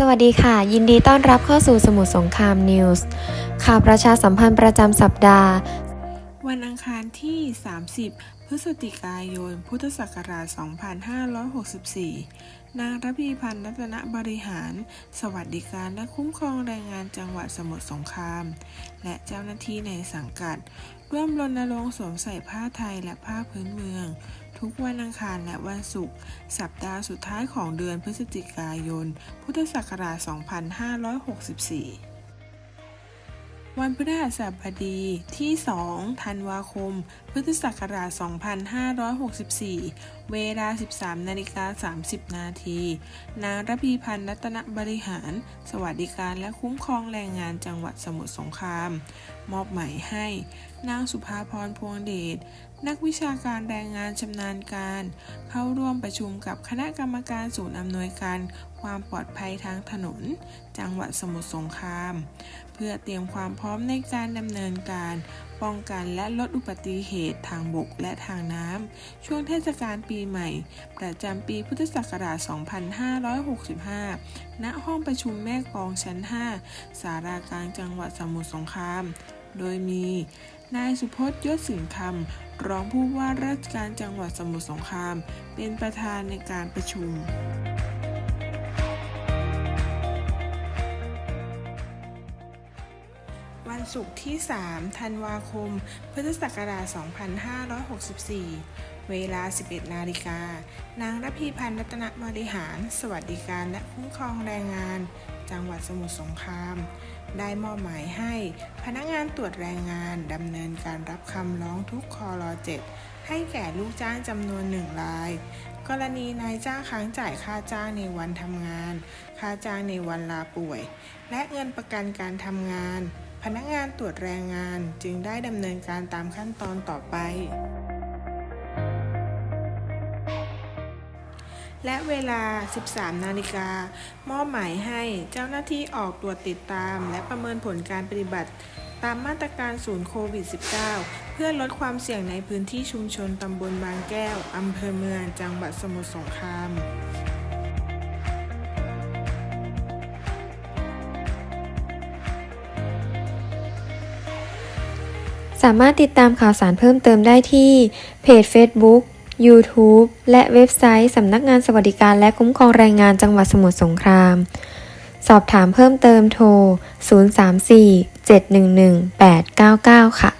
สวัสดีค่ะ ยินดีต้อนรับเข้าสู่สมุทรสงครามนิวส์ข่าวประชาสัมพันธ์ประจำสัปดาห์ วันอังคารที่ 30 พฤศจิกายน พุทธศักราช 2564 นางระพีพันธ์รัตนบริหาร สวัสดิการและคุ้มครองแรงงานจังหวัดสมุทรสงคราม และเจ้าหน้าที่ในสังกัด ร่วมรณรงค์สวมใส่ผ้าไทยและผ้าพื้นเมือง ทุกวันอังคารและวันศุกร์สัปดาห์สุดท้ายของเดือนพฤศจิกายน พุทธศักราช 2564 วันพฤหัสบดีที่ 2 ธันวาคม พุทธศักราช 2564 เวลา 13นาฬิกา30 นาที นางระพีพันธ์รัตนบริหาร สวัสดิการและคุ้มครองแรงงานจังหวัดสมุทรสงคราม มอบหมายให้ นางสุภาพรพวงเดช นักวิชาการแรงงานชำนาญการ เข้าร่วมประชุมกับคณะกรรมการศูนย์อำนวยการ ความปลอดภัยทางถนน จังหวัดสมุทรสงคราม เพื่อเตรียมความพร้อมในการดำเนินการ ป้องกันและลดอุบัติเหตุทางบกและทางน้ำช่วงเทศกาลปีใหม่ ประจำปีพุทธศักราช 2565 ณ ห้องประชุมแม่กองชั้น 5 สารากลางจังหวัดสมุทรสงคราม โดยมี นายสุพจน์ยศสิงห์คำรองผู้ว่าราชการจังหวัดสมุทรสงคราม เป็นประธานในการประชุมวันศุกร์ที่ 3 ธันวาคม พุทธศักราช 2564 เวลา 11 นาฬิกา นางรพีพันธ์รัตนบริหาร สวัสดิการและคุ้มครองแรงงาน จังหวัดสมุทรสงคราม ได้มอบหมายให้พนักงานตรวจแรงงานดำเนินการรับคำร้องทุกคอร7ให้แก่ลูกจ้างจำนวนหนึ่งราย กรณีนายจ้างค้างจ่ายค่าจ้างในวันทำงาน ค่าจ้างในวันลาป่วย และเงินประกันการทำงาน พนักงานตรวจแรงงานจึงได้ดำเนินการตามขั้นตอนต่อไป และเวลา 13 นาฬิกามอบหมายให้เจ้าหน้าที่ออกตรวจติดตาม และประเมินผลการปฏิบัติ ตามมาตรการศูนย์โควิด -19 เพื่อลดความเสี่ยงในพื้นที่ชุมชนตำบลบางแก้ว อำเภอเมือง จังหวัดสมุทรสงครามสามารถติดตามข่าวสารเพิ่มเติมได้ที่เพจ Facebook YouTube และเว็บไซต์สำนักงานสวัสดิการและคุ้มครองแรงงานจังหวัดสมุทรสงคราม สอบถามเพิ่มเติมโทร 034 711 899 ค่ะ